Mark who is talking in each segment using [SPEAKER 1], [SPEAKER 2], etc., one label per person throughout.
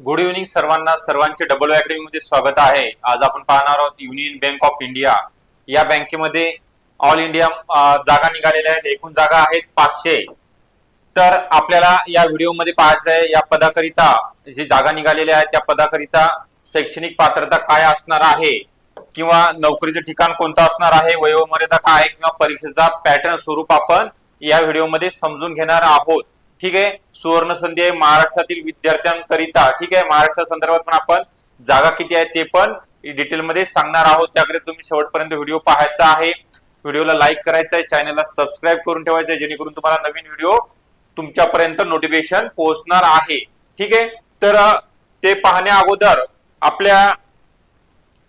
[SPEAKER 1] Good evening सर्वांना. सर्वांचे double academy मध्ये स्वागत आहे. आज आपण पाहणार आहोत युनियन बँक ऑफ इंडिया. या बँकेमध्ये ऑल इंडिया जागा निघालेल्या आहेत. एकूण जागा आहेत पाचशे. तर आपल्याला या व्हिडिओमध्ये पाहायचं आहे या पदाकरिता जे जागा निघालेल्या आहेत त्या पदाकरिता शैक्षणिक पात्रता काय असणार आहे? किंवा नोकरीचं ठिकाण कोणतं असणार आहे? वयोमर्यादा काय आहे? किंवा परीक्षेचा पॅटर्न स्वरूप आपण या व्हिडिओमध्ये समजून घेणार आहोत. ठीक आहे? सुवर्ण संधी आहे महाराष्ट्रातील विद्यार्थ्यांकरिता. ठीक आहे? महाराष्ट्र संदर्भात पण आपण जागा किती आहे ते पण डिटेलमध्ये सांगणार आहोत. त्याकडे तुम्ही शेवटपर्यंत व्हिडिओ पाहायचा आहे. व्हिडिओला लाईक करायचा आहे. चॅनलला सबस्क्राईब करून ठेवायचं आहे. जेणेकरून तुम्हाला नवीन व्हिडिओ तुमच्यापर्यंत नोटिफिकेशन पोहोचणार आहे. ठीक आहे? तर ते पाहण्या अगोदर आपल्या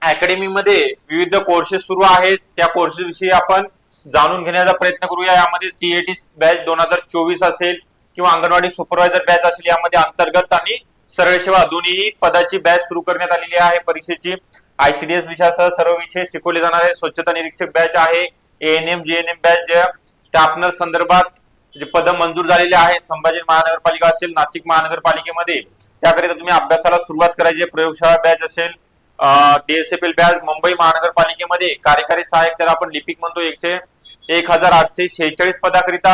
[SPEAKER 1] अकॅडमीमध्ये विविध कोर्सेस सुरू आहेत. त्या कोर्सेस विषयी आपण जाणून घेण्याचा प्रयत्न करूया. यामध्ये टीएटी बॅच दोन हजार चोवीस असेल. किंवा अंगणवाडी सुपरवायझर बॅच असेल यामध्ये अंतर्गत आणि सरळ सेवा दोन्ही पदाची बॅच सुरू करण्यात आलेली आहे. परीक्षेची आयसीडीएस विषयासह सर्व विषय शिकवले जाणार आहे स्वच्छता निरीक्षक बॅच आहे. एएनएम जेएनएम बॅच स्टाफनर संदर्भात जे पद मंजूर झालेले आहे संभाजी महानगरपालिका असेल नाशिक महानगरपालिकेमध्ये. त्याकरिता तुम्ही अभ्यासाला सुरुवात करायची प्रयोगशाळा बॅच असेल डीएसएफएल बॅच मुंबई महानगरपालिकेमध्ये कार्यकारी सहाय्यक त्याला आपण लिपिक म्हणतो. एकशे एक हजार आठशे शेहेचाळीस पदाकरिता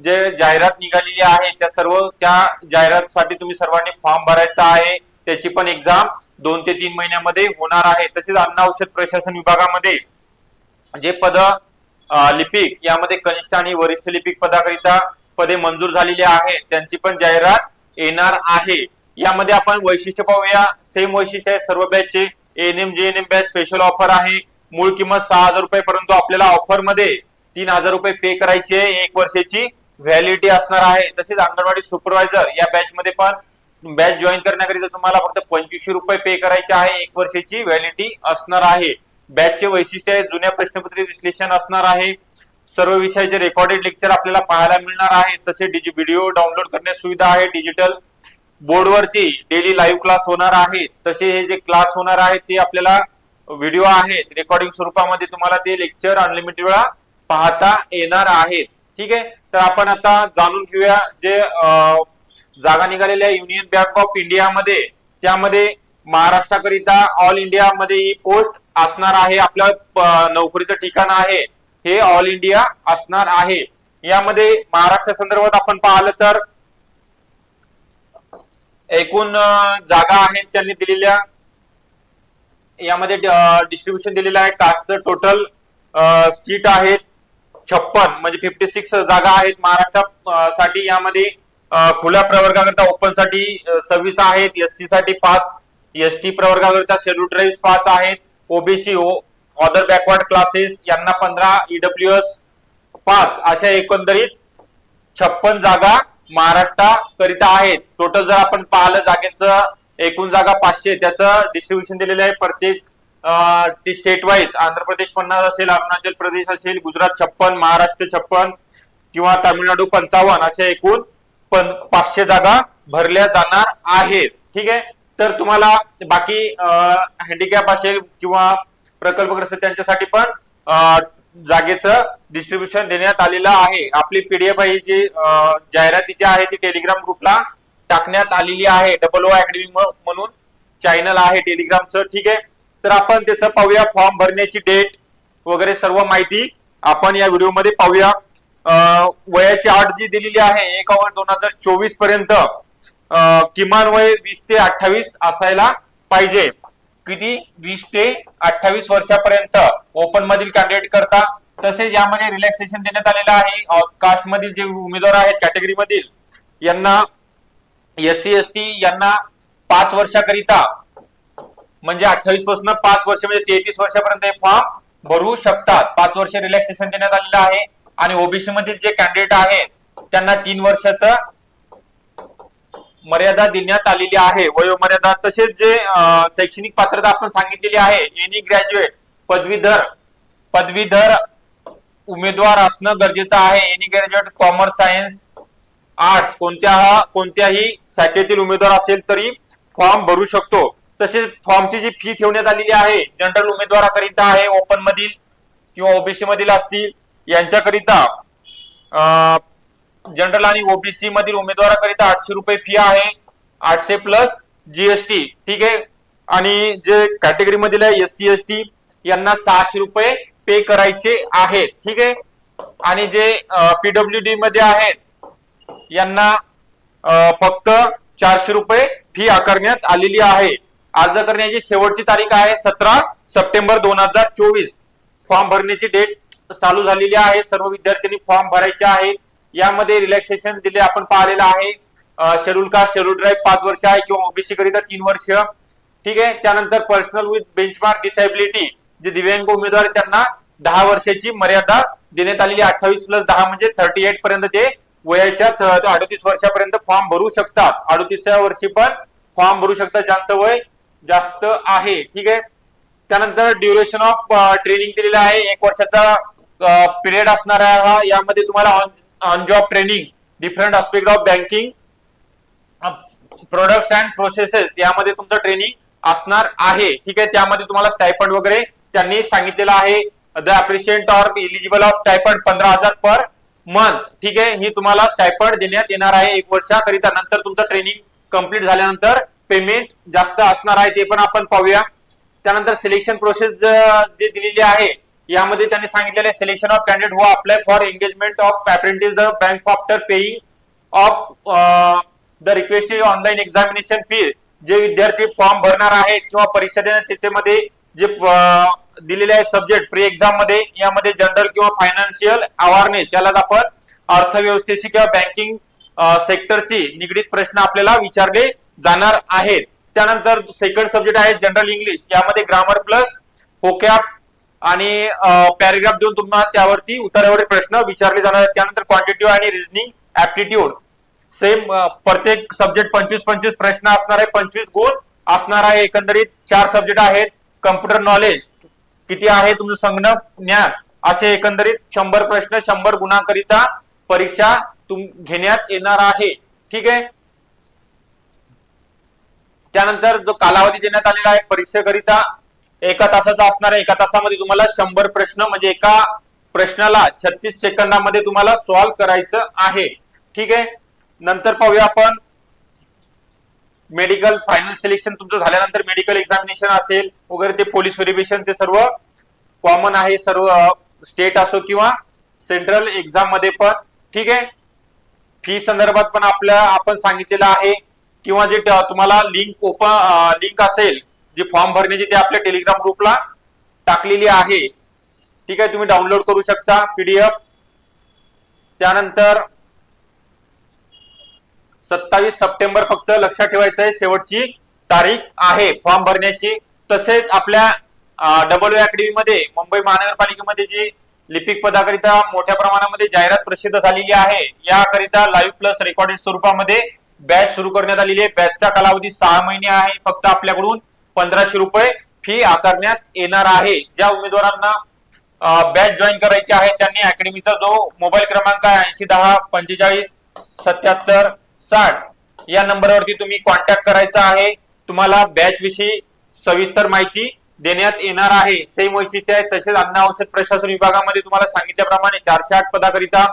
[SPEAKER 1] जे जाहिरात निघालेली आहे त्या सर्व त्या जाहिरातीसाठी तुम्ही सर्वांनी फॉर्म भरायचा आहे. त्याची पण एक्झाम दोन ते तीन महिन्यामध्ये होणार आहे. तसेच अन्न औषध प्रशासन विभागामध्ये जे पद लिपिक यामध्ये कनिष्ठ आणि वरिष्ठ लिपिक पदाकरिता पदे मंजूर झालेली आहेत त्यांची पण जाहिरात येणार आहे. यामध्ये आपण वैशिष्ट्य पाहूया. सेम वैशिष्ट्य आहे. सर्व बॅचचे N M batch special offer आहे. मूळ किंमत सहा हजार रुपये परंतु आपल्याला ऑफरमध्ये तीन हजार रुपये पे करायची आहे एक वर्षाची. व्हॅलिडिटी असणार आहे. तसेच अंगणवाडी सुपरवायझर या बॅच मध्ये पण बॅच जॉईन करण्याकरिता तुम्हाला फक्त पंचवीसशे रुपये पे करायचे आहे. एक वर्षाची व्हॅलिडिटी असणार आहे. बॅचचे वैशिष्ट्य आहे जुन्या प्रश्नपत्रे विश्लेषण असणार आहे. सर्व विषयाचे रेकॉर्डेड लेक्चर आपल्याला पाहायला मिळणार आहे. तसे डिजि व्हिडिओ डाउनलोड करण्यास सुविधा आहे. डिजिटल बोर्डवरती डेली लाईव्ह क्लास होणार आहे. तसे हे जे क्लास होणार आहे ते आपल्याला व्हिडिओ आहेत. रेकॉर्डिंग स्वरूपामध्ये तुम्हाला ते लेक्चर अनलिमिटेड वेळा पाहता येणार आहेत. ठीक आहे? तर आपण आता जाणून घेऊया जे जागा निघालेल्या युनियन बँक ऑफ इंडियामध्ये त्यामध्ये महाराष्ट्राकरिता ऑल इंडियामध्ये ही पोस्ट असणार आहे. आपल्या नोकरीचं ठिकाण आहे. हे ऑल इंडिया असणार आहे. यामध्ये महाराष्ट्र संदर्भात आपण पाहिलं तर एकूण जागा आहेत त्यांनी दिलेल्या. यामध्ये डिस्ट्रीब्युशन दिलेलं आहे. कास्टचं टोटल सीट आहेत. छप्पन म्हणजे फिफ्टी सिक्स जागा आहेत महाराष्ट्रसाठी यामध्ये खुल्या प्रवर्गाकरता ओपनसाठी सव्वीस आहेत. एससी साठी पाच एसटी प्रवर्गाकरता शेड्यूल ड्राईव्ह पाच आहेत. ओबीसी ऑदर बॅकवर्ड क्लासेस यांना पंधरा ईडब्ल्यू एस पाच अशा एकंदरीत छप्पन जागा महाराष्ट्राकरिता आहेत. टोटल जर आपण पाहिलं जागेचं एकूण जागा पाचशे त्याचं डिस्ट्रीब्युशन दिलेलं आहे. प्रत्येक स्टेट वाईज आंध्र प्रदेश पन्नास असेल अरुणाचल प्रदेश असेल गुजरात छप्पन महाराष्ट्र छप्पन किंवा तामिळनाडू पंचावन्न अशा एकूण पण पाचशे जागा भरल्या जाणार आहेत. ठीक आहे? तर तुम्हाला बाकी हँडिकॅप असेल किंवा प्रकल्पग्रस्त त्यांच्यासाठी पण जागेचं डिस्ट्रीब्युशन देण्यात आलेलं आहे. आपली पीडीएफ ही जी जाहिरातीची आहे ती टेलिग्राम ग्रुपला टाकण्यात आलेली आहे. डबल ओ अकॅडमी म्हणून चॅनल आहे टेलिग्रामचं ठीक आहे? तर आपण त्याचं पाहूया. फॉर्म भरण्याची डेट वगैरे सर्व माहिती आपण या व्हिडिओमध्ये पाहूया. अं, वयाची अट जी दिलेली आहे एक ऑगस्ट दोन हजार चोवीसपर्यंत किमान वय वीस ते अठ्ठावीस असायला पाहिजे. किती? वीस ते अठ्ठावीस वर्षापर्यंत ओपन मधील कॅन्डिडेट करता. तसेच यामध्ये रिलॅक्सेशन देण्यात आलेलं आहे. कास्ट मधील जे उमेदवार आहेत कॅटेगरी मधील यांना एस सी एस टी यांना पाच वर्षाकरिता म्हणजे अठ्ठावीसपासून पाच वर्ष म्हणजे तेहतीस वर्षापर्यंत हे फॉर्म भरू शकतात. पाच वर्ष रिलॅक्सेशन देण्यात आलेलं आहे. आणि ओबीसी मधील जे कॅन्डिडेट आहेत त्यांना तीन वर्षाचा मर्यादा देण्यात आलेली आहे. वयोमर्यादा तसेच जे शैक्षणिक पात्रता आपण सांगितलेली आहे एनी ग्रॅज्युएट पदवीधर पदवीधर उमेदवार असणं गरजेचं आहे. Any graduate commerce science arts कोणत्या कोणत्याही शाखेतील उमेदवार असेल तरी फॉर्म भरू शकतो. तसेच फॉर्मची जी फी ठेवण्यात आलेली आहे जनरल उमेदवाराकरिता आहे ओपन मधील किंवा ओबीसी मधील असतील यांच्याकरिता जनरल आणि ओबीसी मधील उमेदवाराकरिता आठशे रुपये फी आहे आठशे प्लस जीएसटी ठीक आहे? आणि जे कॅटेगरी मधील आहे एस सी एस टी यांना सहाशे रुपये पे करायचे आहेत ठीक आहे? आणि जे पीडब्ल्यू डी मध्ये आहेत यांना फक्त चारशे रुपये फी आकारण्यात आलेली आहे. अर्ज करण्याची शेवटची तारीख आहे सतरा सप्टेंबर दोन हजार चोवीस. फॉर्म भरण्याची डेट चालू झालेली आहे. सर्व विद्यार्थ्यांनी फॉर्म भरायचे आहे. यामध्ये रिलॅक्सेशन दिले आपण पाहिलेलं आहे. शेड्यूल कास्ट शेड्यूल ड्राईव्ह पाच वर्ष आहे किंवा ओबीसी करिता तीन वर्ष. ठीक आहे? त्यानंतर पर्सनल विथ बेंचमार्क डिसेबिलिटी जे दिव्यांग उमेदवार त्यांना दहा वर्षाची मर्यादा देण्यात आलेली अठ्ठावीस प्लस दहा म्हणजे थर्टी एट पर्यंत ते वयाच्या अडतीस वर्षापर्यंत फॉर्म भरू शकतात. अडतीसव्या वर्षी पण फॉर्म भरू शकतात ज्यांचं वय जास्त आहे. ठीक आहे? त्यानंतर ड्युरेशन ऑफ ट्रेनिंग दिलेलं आहे. एक वर्षाचा पिरियड असणार आहे हा. यामध्ये तुम्हाला on job training different aspect of banking products and processes यामध्ये तुमचं ट्रेनिंग असणार आहे. ठीक आहे? त्यामध्ये तुम्हाला स्टायपंड वगैरे त्यांनी सांगितलेलं आहे. The appreciate or eligible of stipend पंधरा हजार पर मंथ ठीक आहे? ही तुम्हाला स्टायपंड देण्यात येणार आहे एक वर्षाकरिता. नंतर तुमचं ट्रेनिंग कंप्लीट झाल्यानंतर पेमेंट जास्त असणार आहे ते पण आपण पाहूया. त्यानंतर सिलेक्शन प्रोसेस जे दिलेली आहे यामध्ये त्यांनी सांगितलेलं आहे selection of candidate who apply for engagement of apprentice the bank after paying of the request online examination fee जे विद्यार्थी फॉर्म भरणार आहेत किंवा परीक्षा देणार त्याच्यामध्ये जे दिलेले आहे सब्जेक्ट प्री एक्झाममध्ये यामध्ये जनरल किंवा फायनान्शियल अवेअरनेस यालाच आपण अर्थव्यवस्थेशी किंवा बँकिंग सेक्टरशी निगडीत प्रश्न आपल्याला विचारले जाणार आहेत. त्यानंतर सेकंड सब्जेक्ट आहे जनरल इंग्लिश यामध्ये ग्रामर प्लस होकॅप आणि पॅरेग्राफ देऊन तुम्हाला त्यावरती उत्तरावरील प्रश्न विचारले जाणार आहेत. त्यानंतर क्वांटिटिव्ह आणि रिझनिंग ऍप्टिट्यूड सेम प्रत्येक सब्जेक्ट पंचवीस पंचवीस प्रश्न असणार आहे. पंचवीस गुण असणार आहे. एकंदरीत चार सब्जेक्ट आहेत. कम्प्युटर नॉलेज किती आहे? तुमचं संगणक ज्ञान असे एकंदरीत शंभर प्रश्न शंभर गुणांकरिता परीक्षा तुम घेण्यात येणार आहे. ठीक आहे? त्यानंतर जो कालावधी देण्यात आलेला आहे परीक्षेकरिता एका तासाचा असणार आहे. एका तासामध्ये तुम्हाला शंभर प्रश्न म्हणजे एका प्रश्नाला छत्तीस सेकंदामध्ये तुम्हाला सॉल्व्ह करायचं आहे. ठीक आहे? नंतर पाहूया आपण. मेडिकल फायनल सिलेक्शन तुमचं झाल्यानंतर मेडिकल एक्झामिनेशन असेल वगैरे ते पोलीस व्हेरिफिकेशन ते सर्व कॉमन आहे. सर्व स्टेट असो किंवा सेंट्रल एक्झाममध्ये पण. ठीक आहे? फी संदर्भात पण आपल्या आपण सांगितलेलं आहे. किंवा जे तुम्हाला लिंक ओपन लिंक असेल जे फॉर्म भरण्याची ते आपल्या टेलिग्राम ग्रुपला टाकलेली आहे. ठीक आहे तुम्ही डाउनलोड करू शकता पीडीएफ त्यानंतर सत्तावीस सप्टेंबर फक्त लक्षात ठेवायचं आहे शेवटची तारीख आहे फॉर्म भरण्याची. तसेच आपल्या डबल अकॅडमी मध्ये मुंबई महानगरपालिकेमध्ये जी लिपिक पदाकरिता मोठ्या प्रमाणामध्ये जाहिरात प्रसिद्ध झालेली आहे याकरिता लाईव्ह प्लस रेकॉर्डेड स्वरूपामध्ये बॅच सुरू करण्यात आलेली आहे. बॅचचा कालावधी सहा महिने आहे. फक्त आपल्याकडून पंधराशे रुपये फी आकारण्यात येणार आहे. ज्या उमेदवारांना बॅच जॉईन करायची आहे त्यांनी अकॅडमीचा जो मोबाईल क्रमांक आहे ऐंशी दहा पंचेचाळीस सत्याहत्तर साठ या नंबरवरती तुम्ही कॉन्टॅक्ट करायचा आहे. तुम्हाला बॅच विषयी सविस्तर माहिती देण्यात येणार आहे. सेम वैशिष्ट्य आहे. तसेच अन्न औषध प्रशासन विभागामध्ये तुम्हाला सांगितल्याप्रमाणे चारशे आठ पदाकरिता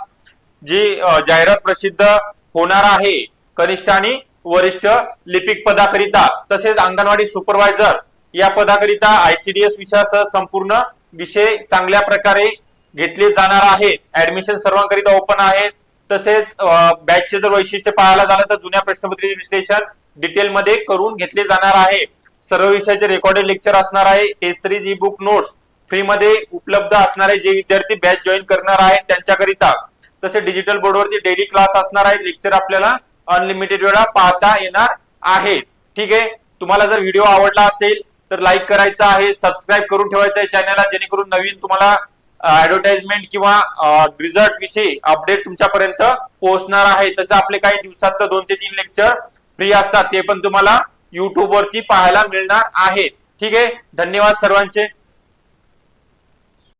[SPEAKER 1] जी जाहिरात प्रसिद्ध होणार आहे. कनिष्ठ आणि वरिष्ठ लिपिक पदाकरिता तसेच अंगणवाडी सुपरवायझर या पदाकरिता आयसीडीएस विषयासह संपूर्ण विषय चांगल्या प्रकारे घेतले जाणार आहेत. ऍडमिशन सर्वांकरिता ओपन आहेत. तसेच बॅचचे जर वैशिष्ट्य पाहायला झालं तर जुन्या प्रश्नपत्रिके विश्लेषण डिटेल मध्ये करून घेतले जाणार आहे. सर्व विषयाचे रेकॉर्डेड लेक्चर असणार आहे. Test series ebook notes free मध्ये उपलब्ध असणारे जे विद्यार्थी बॅच जॉईन करणार आहेत त्यांच्याकरिता. तसे डिजिटल बोर्डवरती डेली क्लास असणार आहे. लेक्चर आपल्याला अनलिमिटेड वेळा पाहता येणार आहे. ठीक आहे? तुम्हाला जर व्हिडिओ आवडला असेल तर लाईक करायचा आहे सबस्क्राईब करून ठेवायचं आहे चॅनलला जेणेकरून नवीन तुम्हाला ऍडव्हर्टाइजमेंट किंवा रिझल्ट विषयी अपडेट तुमच्यापर्यंत पोहोचणार आहे. तसं आपले काही दिवसात दोन ते तीन लेक्चर फ्री असतात ते पण तुम्हाला युट्यूब वरती पाहायला मिळणार आहे. ठीक आहे? धन्यवाद सर्वांचे.